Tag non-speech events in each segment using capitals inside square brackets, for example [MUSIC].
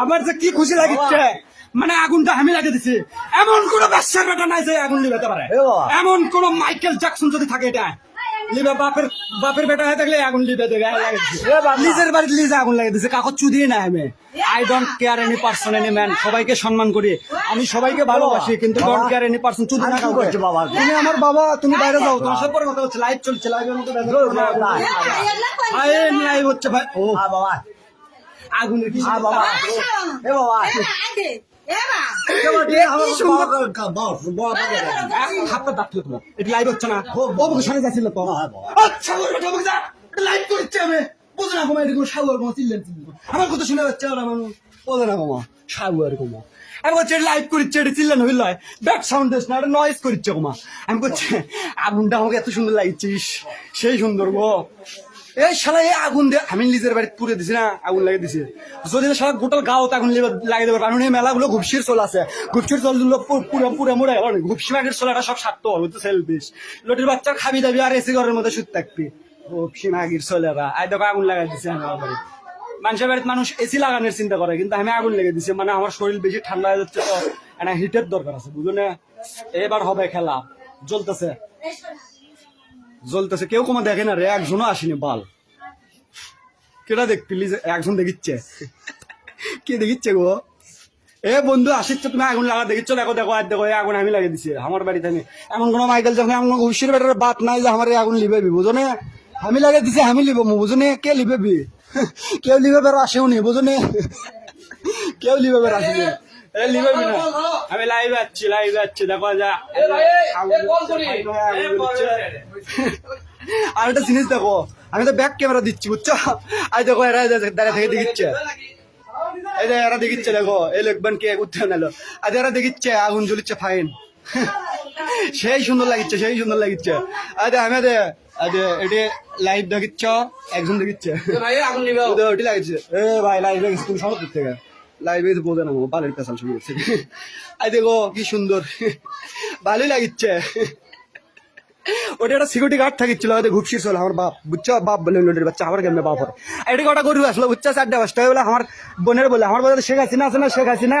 আমার যে কি খুশি লাগিচ্ছে মানে আগুনটা আমি লাগিয়ে দিছি। এমন কোন ব্যবসার বেটা নাই যে আগুন লিবাতে পারে। এমন কোন মাইকেল জ্যাকসন যদি থাকে এটা। লিবে বাপের বাপের বেটা হয়ে থাকলে আগুন লিবে দেবে। নিজের বাড়িতে লিজে আগুন লাগিয়ে দিছে কাকত চুদিয়ে না আমি I don't care any person any man সবাইকে সম্মান করি আমি সবাইকে ভালোবাসি কিন্তু ডোন্ট কেয়ার এনি পার্সন চুদি না কাউকে। বাবা? তুমি আমার বাবা তুমি বাইরে যাও তোমার সব পরে কথা হচ্ছে লাইভ চলছে লাইভের। জোর লাই। লাইভ হচ্ছে ভাই ও বাবা আগুনের কি আ বাবা। এ বাবা। হাতটা ডাকলো তোমার। এটা লাইভ হচ্ছে না। ও বুকে সরে যাচ্ছিল তো। আচ্ছা লাইভ করছে আমি। বুঝো না কমা এরকম সাউয়ার কমা চিল্লেন চিল্লেন আমার কথা শুনে যাচ্ছে ওরা মানুষ। বোঝে না কমা সাউয়ার কমা আমি বলছি লাইভ করছে এটা চিল্লেন হইল ব্যাক সাউন্ড দিস না এটা নয়েজ করছে কমা আমি বলছি আগুনটা আমাকে এত সুন্দর লাগছিস সেই সুন্দর গো। এই শালা এই আগুন দিয়ে আমি নিজের বাড়িতে পুড়ে দিছি না, আগুন লাগিয়ে দিছি। যদি শালা, গোটাল গাও আগুন লাগিয়ে দেবে, কারণ এই মেলাগুলো ঘুপসির চল আছে। ঘুপসির চলগুলো পুরো পুরো মুড়ে গেল ঘুপসি মাগের চলাটা সব স্বার্থ হবে তো সেলফিস লোটির বাচ্চার খাবি দাবি, আর এসি ঘরের মধ্যে শুতে থাকবি। ঘুপসি মাগির চলেরা আই দেখো, আগুন লাগাই দিছি আমি আমার বাড়িতে মানুষের বাড়িতে মানুষ এসি লাগানোর চিন্তা করে, কিন্তু আমি আগুন লেগে দিছি। মানে আমার শরীর বেশি ঠান্ডা হয়ে যাচ্ছে, তো একটা হিটের দরকার আছে বুঝলো এবার হবে খেলা। জ্বলতেছে। জ্বলতেছে, কেউ কোনো দেখে না, রে, একজনও আসেনি, বাল। কেটা দেখ প্লিজ একজন দেখিচ্ছে। কে দেখিচ্ছে গো? এ বন্ধু, আসিচ্ছে তুমি, আগুন লাগা দেখিচ্ছ, দেখো দেখো, আর দেখো আগুন আমি লাগিয়ে দিছি, আমার বাড়িতে আমি। এমন কোনো মাইকেল যখন এমন হুশির বেটার বাপ নাই যে আমার আগুন লিবেবি বুঝো না? আমি লাগিয়ে দিছি, আমি লিব বুঝো না? কে লিবেবি কেউ লিবে বের, আসেও নি, বুঝো না? কেউ লিবে বের আসেনি এ লিবেবি না আমি লাইভে আছি লাইভে আছি দেখো যা। [LAUGHS] আর একটা জিনিস দেখো আমি তো ব্যাক ক্যামেরা দিচ্ছি বুঝছ? আই দেখো এরা দাঁড়িয়ে থেকে দেখিচ্ছে। এই যে এরা দেখিচ্ছে দেখো এই লোকবান কে উঠতে নালো। আজ এরা দেখিচ্ছে আগুন জ্বলিচ্ছে ফাইন [LAUGHS] সেই সুন্দর লাগিচ্ছে সেই সুন্দর লাগিচ্ছে। আজ আমি দে আজ এটি লাইভ দেখিচ্ছ একজন দেখিচ্ছে। ওদের ওটি লাগিচ্ছে। এ ভাই লাইভ দেখিস তুমি সব দিক থেকে। লাইভ বোঝে না, বালির পেশাল শুরু করছে। আই দেখো, কি সুন্দর। ভালোই লাগিচ্ছে। ওটা একটা সিকিউরিটি গার্ড থাকিছিল হয়তো ঘুপসি চল আমার বাপ। বুঝছ? বাপ বলে লোটের বাচ্চা আমার কেমনে বাপ হয় এটা কটা গরু আসলো, বুঝছ? চারটে পাঁচটা বলে, আমার বোনের বলে, আমার বলে শেখ হাসিনা আছে না, শেখ হাসিনা?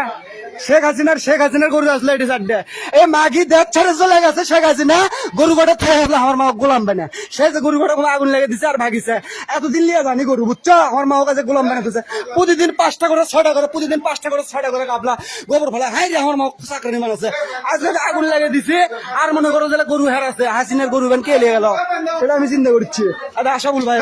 শেখ হাসিনার শেখ হাসিনার গরু আসলো এটি চারটে। এই মাগি দেখ ছেড়ে চলে গেছে শেখ হাসিনা গরু কটা থেকে আসলে আমার মা গোলাম বানে। সে যে গরু কটা আগুন লেগে দিছে আর ভাগিছে। এতদিন লিয়ে জানি গরু বুঝছ? আমার মা কাছে গোলাম বানাতেছে প্রতিদিন পাঁচটা করে ছয়টা করে প্রতিদিন পাঁচটা করে ছয়টা করে কাবলা গোবর ফেলা হাই রে আমার মা চাকরি মান আছে আজকে আগুন লাগে দিছে আর মনে করো যে গরু হেরাছে হাসিনের গরু বান কে লিয়ে গেল? এটা আমি চিন্তা করছি। আর আশা বল ভাই